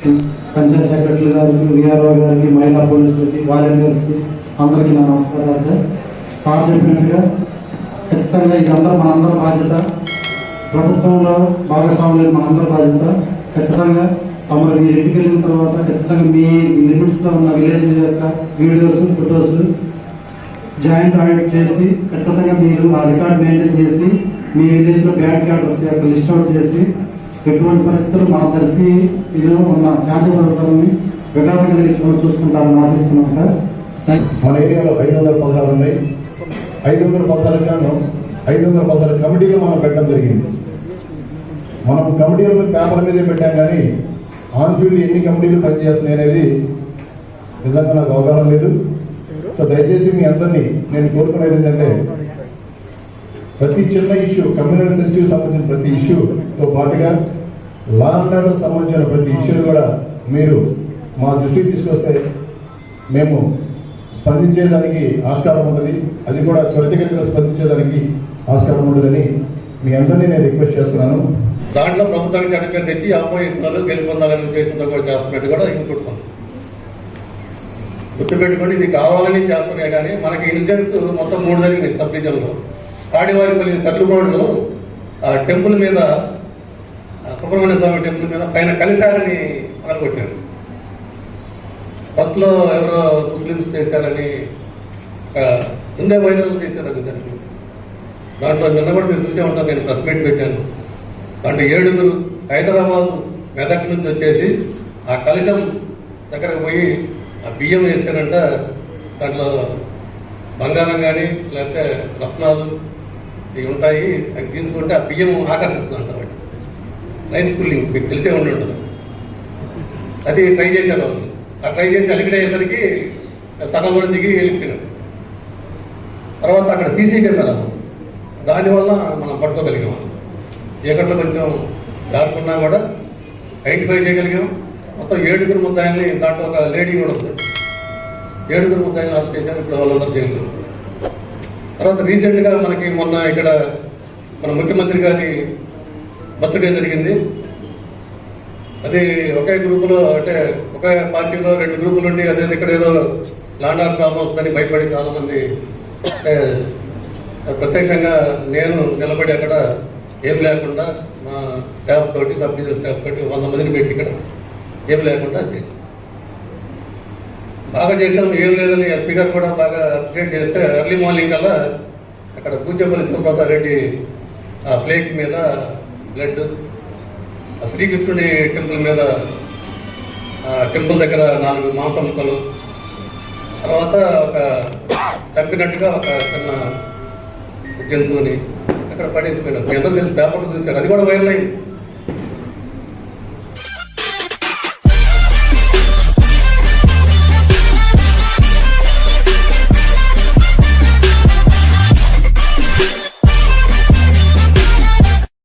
Panchayat secretary గారికి VRO గారికి మహిళా పోలీసులకి వాలంటీర్స్కి అందరికీ నా నమస్కారాలు సార్. సార్ చెప్పినట్టుగా ఖచ్చితంగా ఇది అందరూ బాధ్యత. ప్రభుత్వంలో భాగస్వాములు మనందరి బాధ్యత. ఖచ్చితంగా తమరు మీరు ఇంటికి వెళ్ళిన తర్వాత ఖచ్చితంగా మీ లిమిట్స్లో ఉన్న విలేజ్ యొక్క వీడియోస్ ఫొటోస్ జాయింట్ ఆడిట్ చేసి ఖచ్చితంగా మీరు ఆ రికార్డ్ మెయింటైన్ చేసి మీ విలేజ్లో బ్యాడ్ క్యాటర్స్ యొక్క లిస్ట్ అవుట్ చేసి ఎటువంటి పరిస్థితులు మన దర్శి ఇది ఉన్న శాంతి భద్రతలని విఘాతం కలిగించుకొని చూసుకుంటారని ఆశిస్తున్నాం సార్. మన ఏరియాలో ఐదు వందల పదహారు ఉన్నాయి. ఐదు వందల పదహారు కాను ఐదు వందల పదహారు కమిటీలు మనం పెట్టడం జరిగింది. మనం కమిటీలను పేపర్ మీదే పెట్టాం కానీ ఆన్ ఫీల్డ్ ఎన్ని కమిటీలు పనిచేస్తున్నాయి అనేది నిజంగా నాకు అవగాహన లేదు. సో దయచేసి మీ అందరినీ నేను కోరుకునేది ఏంటంటే ప్రతి చిన్న ఇష్యూ కమ్యూనల్ సెన్సిటివ్ సంబంధించిన ప్రతి ఇష్యూతో పాటుగా లా అండ్ ఆర్డర్ సంబంధించిన ప్రతి ఇష్యూలు కూడా మీరు మా దృష్టికి తీసుకొస్తే మేము స్పందించేదానికి ఆస్కారం ఉంటుంది. అది కూడా త్వరితగతిన స్పందించేదానికి ఆస్కారం ఉంటుందని మీ అందరినీ నేను రిక్వెస్ట్ చేస్తున్నాను. దాంట్లో ప్రభుత్వానికి చెడ్డ తెచ్చి అపోజిస్తున్నారు గెలుపొందాలనే ఉద్దేశంతో కూడా చేస్తున్నట్టు కూడా ఇన్పుట్స్ గుర్తుపెట్టుకోండి ఇది కావాలని చేస్తున్నాయి కానీ మనకి ఇన్సిడెంట్స్ మొత్తం మూడు జరిగినాయి సబ్ డివిజన్లో తాడివారిపల్లి తట్లుబోడులో ఆ టెంపుల్ మీద సుబ్రహ్మణ్య స్వామి టెంపుల్ మీద పైన కలిశారని పగలగొట్టారు. ఫస్ట్లో ఎవరో ముస్లిమ్స్ చేశారని ముందే వైరల్ చేశారు అది దానికి. దాంట్లో నిన్న కూడా మీరు చూసే ఉంటారు నేను ప్రెస్ మీట్ పెట్టాను. దాంట్లో ఏడుగురు హైదరాబాద్ మెదక్ నుంచి వచ్చేసి ఆ కలశం దగ్గరకు పోయి ఆ బియ్యం వేస్తారంట దాంట్లో బంగారం కానీ లేకపోతే రత్నాలు ఇవి ఉంటాయి అవి తీసుకుంటే ఆ బియ్యం ఆకర్షిస్తుందంట వాటి రైస్ పుల్లింగ్ మీకు తెలిసే ఉండి ఉంటుంది. అది ట్రై చేశారు వాళ్ళు ఆ ట్రై చేసి అలిగిడ్ అయ్యేసరికి సగం కూడా దిగి వెళ్ళిపోయినారు తర్వాత అక్కడ సీసీ కెమెరా. దానివల్ల మనం పట్టుకోగలిగాం. చీకట్లో కొంచెం దాటుకున్నా కూడా ఐడెంటిఫై చేయగలిగాం. మొత్తం ఏడుగురు ముద్దాయిల్ని దాంట్లో ఒక లేడీ కూడా ఉంది. ఏడుగురు ముద్దాయిల్ని అరెస్ట్ చేశారు. ఇప్పుడు వాళ్ళందరూ జైలు తర్వాత రీసెంట్గా మనకి మొన్న ఇక్కడ మన ముఖ్యమంత్రి గారి బర్త్డే జరిగింది. అది ఒకే గ్రూపులో అంటే ఒకే పార్టీలో రెండు గ్రూపులు ఉండి అదే ఇక్కడ ఏదో లాండ్ ఆర్డర్ ప్రాబ్లం వస్తుందని భయపడి చాలా మంది అంటే ప్రత్యక్షంగా నేను నిలబడి అక్కడ ఏం లేకుండా మా స్టాఫ్ తోటి సబ్ డివిజన్ స్టాఫ్ తోటి వంద మందిని పెట్టి ఇక్కడ ఏం లేకుండా చేసి బాగా చేసాం ఏం లేదని స్పీకర్ కూడా బాగా అప్రిషియేట్ చేస్తే ఎర్లీ మార్నింగ్ కల్లా అక్కడ పూచేపల్లి శివప్రసాద్ రెడ్డి ఆ ప్లేక్ మీద బ్లడ్ ఆ శ్రీకృష్ణుడి టెంపుల్ మీద ఆ టెంపుల్ దగ్గర నాలుగు మాంసం ముక్కలు తర్వాత ఒక చంపినట్టుగా ఒక చిన్న జంతువుని అక్కడ పడేసిపోయినాం మీ అందరూ తెలిసి పేపర్లు చూశారు. అది కూడా వైరల్ అయింది.